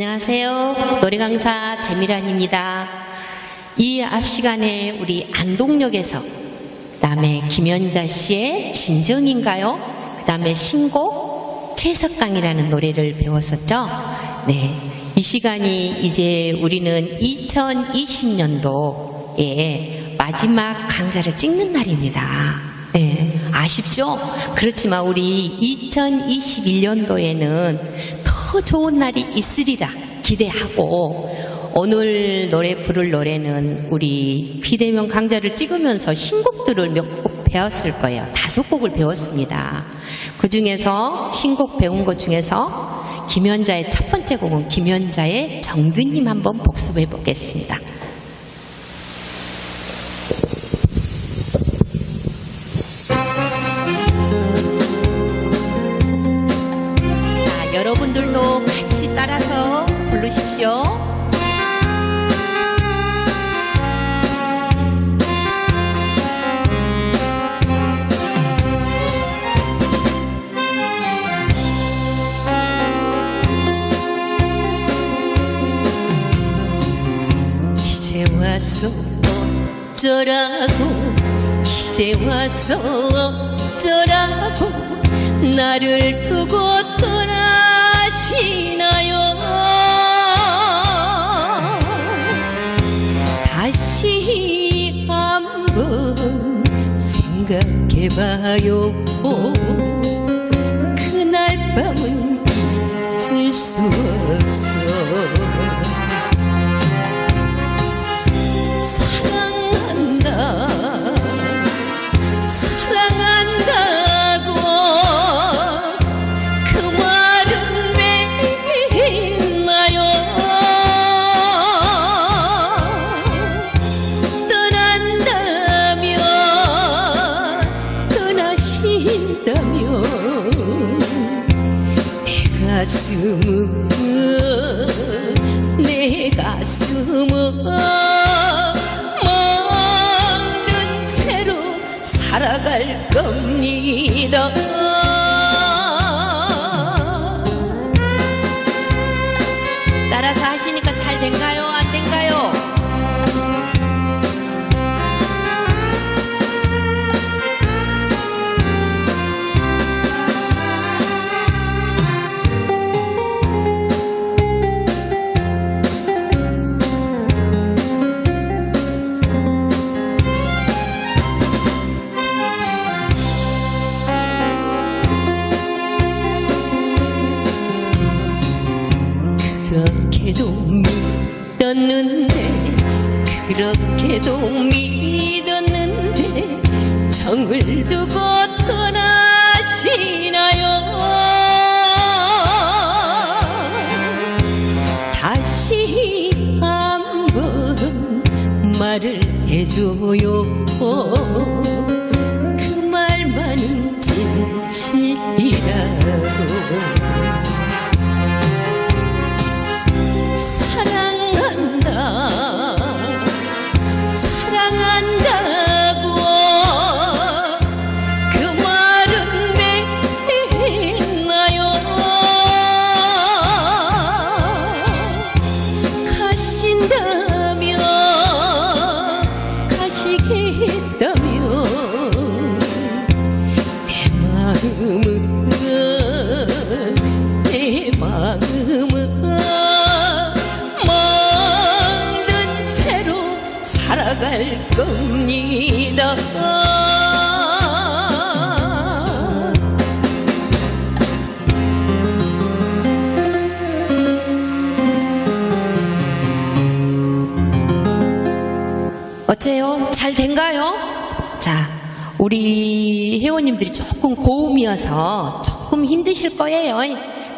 안녕하세요. 노래 강사 재미란입니다. 이 앞 시간에 우리 안동역에서 그다음에 김연자 씨의 진정인가요? 그다음에 신곡 채석강이라는 노래를 배웠었죠. 네. 이 시간이 이제 우리는 2020년도에 마지막 강좌를 찍는 날입니다. 네, 아쉽죠? 그렇지만 우리 2021년도에는 더 좋은 날이 있으리라 기대하고 오늘 노래 부를 노래는 우리 비대면 강좌를 찍으면서 신곡들을 몇 곡 배웠을 거예요. 다섯 곡을 배웠습니다. 그 중에서 신곡 배운 것 중에서 김연자의 첫 번째 곡은 김연자의 정드님 한번 복습해 보겠습니다. 여러분들도 같이 따라서 부르십시오. 어쩌라고 이제 와서 어쩌라고 나를 두고 떠나 시나요? 다시 한번 생각해봐요. 그날 밤은 잊을 수 없어 겁니 말을 해줘요. 그 말만은 진실이라고. 사랑 살아갈 겁니다 어째요? 잘 된가요? 자, 우리 회원님들이 조금 고음이어서 조금 힘드실 거예요.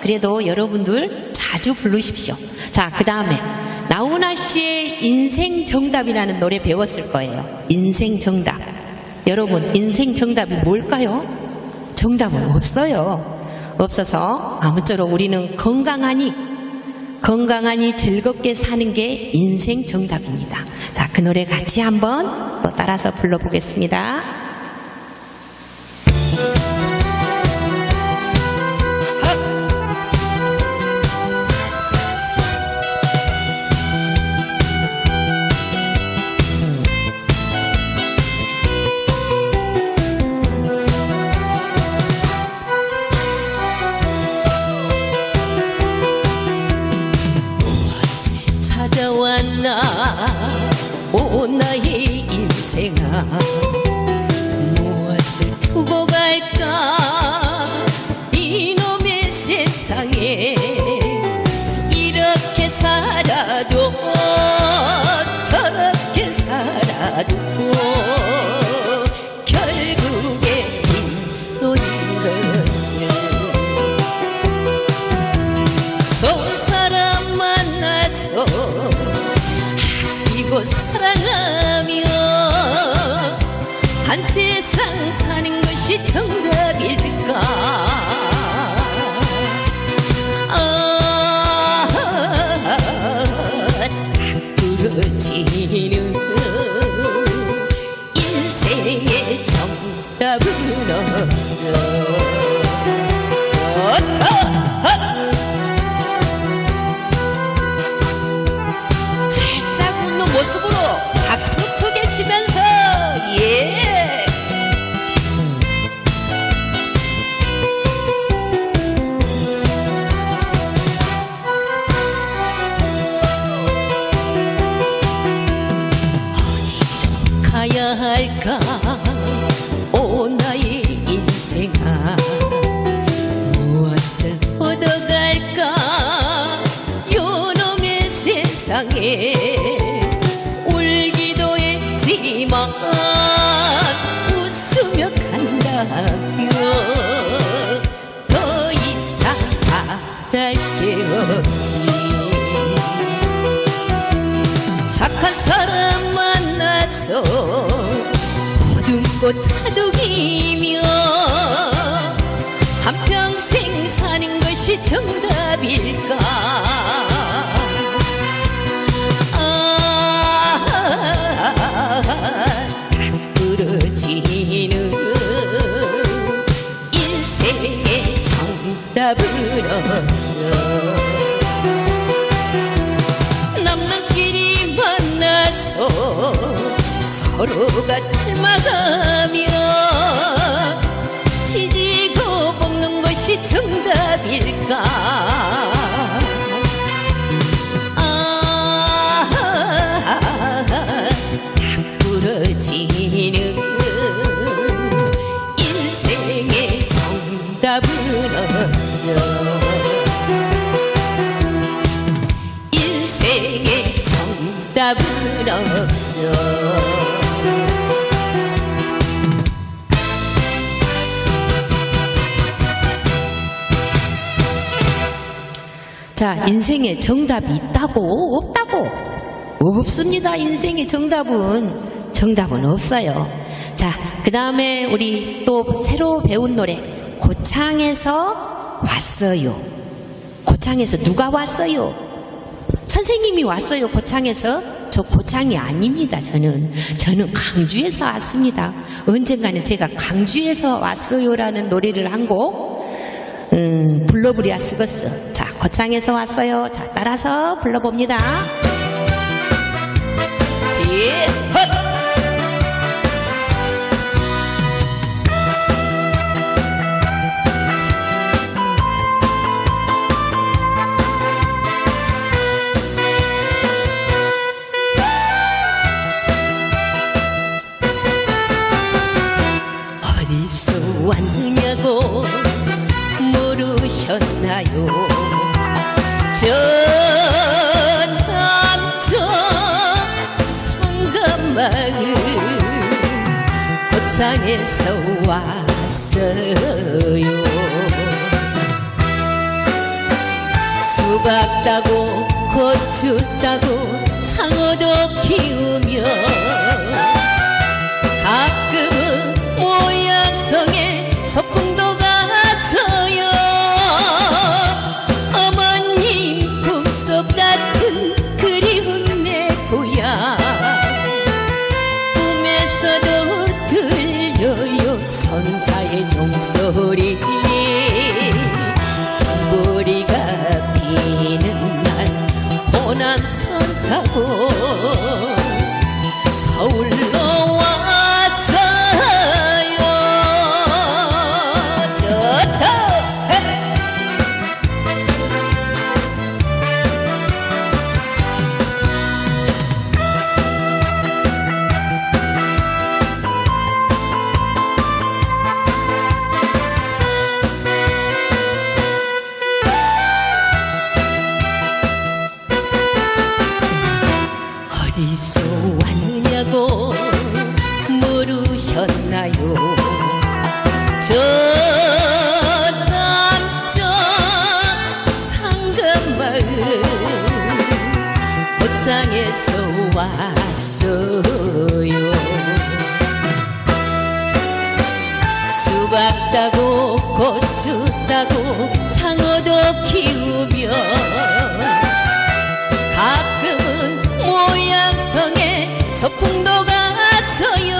그래도 여러분들 자주 부르십시오. 자, 그 다음에 나훈아 씨의 인생 정답이라는 노래 배웠을 거예요. 인생 정답. 여러분, 인생 정답이 뭘까요? 정답은 없어요. 없어서 아무쪼록 우리는 건강하니 건강하니 즐겁게 사는 게 인생 정답입니다. 자, 그 노래 같이 한번 또 따라서 불러보겠습니다. 무엇을 두고 갈까? 이놈의 세상에 이렇게 살아도 저렇게 살아도 세상 사는 것이 정답일까 아, 딱 부러지는 인생의 정답은 없어 웃으며 간다며 더 이상 바랄 게 없지. 착한 사람 만나서 모든 꽃 다독이며 한평생 사는 것이 정답일까 정답은 없어. 남남끼리 만나서 서로가 닮아가며 인생의 정답은 없어 자, 인생에 정답이 있다고 없다고 없습니다. 인생의 정답은 정답은 없어요. 자, 그 다음에 우리 또 새로 배운 노래 고창에서 왔어요. 고창에서 누가 왔어요? 선생님이 왔어요, 고창에서. 저 고창이 아닙니다, 저는. 저는 강주에서 왔습니다. 언젠가는 제가 강주에서 왔어요라는 노래를 한 곡, 음, 불러부랴 쓰겠어. 자, 고창에서 왔어요. 자, 따라서 불러봅니다. 예, 저 남쪽 성감마을 고창에서 왔어요. 수박 따고 고추 따고 창어도 키우며 가끔은 선 타고 서울로 따고 고추 따고 장어도 키우며 가끔은 모양성에 소풍도 갔어요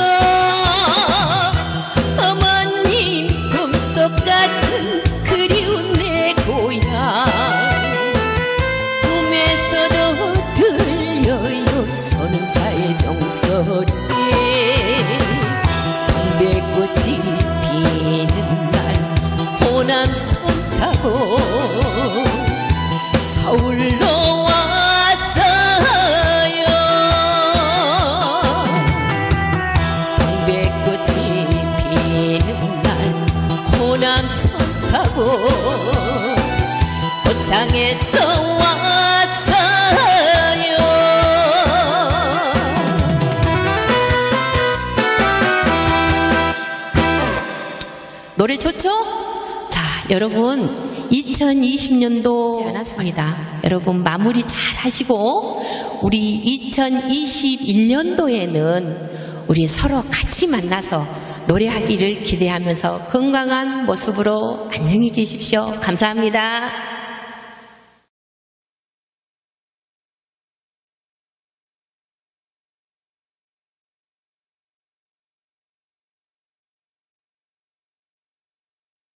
서울로 왔어요. 백꽃이 피는 날 호남선 타고 고창에서 노래 좋죠? 자, 여러분 2020년도 않았습니다. 여러분 마무리 잘 하시고 우리 2021년도에는 우리 서로 같이 만나서 노래하기를 기대하면서 건강한 모습으로 안녕히 계십시오. 감사합니다.